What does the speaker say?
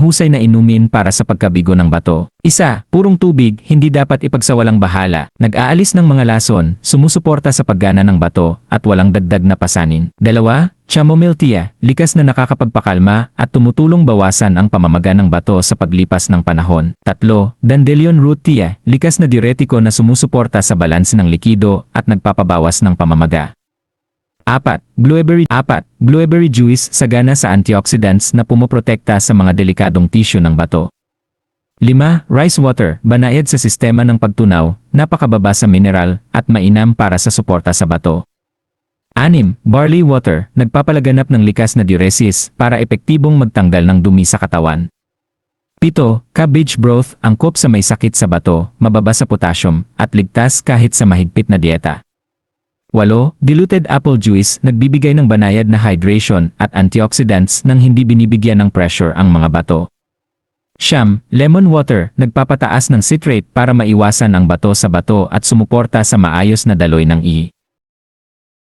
Husay na inumin para sa pagkabigo ng bato. Isa, purong tubig, hindi dapat ipagsawalang bahala. Nag-aalis ng mga lason, sumusuporta sa paggana ng bato, at walang dagdag na pasanin. Dalawa, chamomile tea, likas na nakakapagpakalma at tumutulong bawasan ang pamamaga ng bato sa paglipas ng panahon. Tatlo, dandelion root tea, likas na diuretiko na sumusuporta sa balanse ng likido at nagpapabawas ng pamamaga. Apat, blueberry apat, blueberry juice sagana sa antioxidants na pumoprotekta sa mga delikadong tissue ng bato. 5. Rice water, banayad sa sistema ng pagtunaw, napakababa sa mineral, at mainam para sa suporta sa bato. 6. Barley water, nagpapalaganap ng likas na diuresis para epektibong magtanggal ng dumi sa katawan. 7. Cabbage broth, angkop sa may sakit sa bato, mababa sa potassium, at ligtas kahit sa mahigpit na dieta. 8. Diluted apple juice, nagbibigay ng banayad na hydration at antioxidants nang hindi binibigyan ng pressure ang mga bato. Siyam, lemon water, nagpapataas ng citrate para maiwasan ang bato sa bato at sumuporta sa maayos na daloy ng ihi.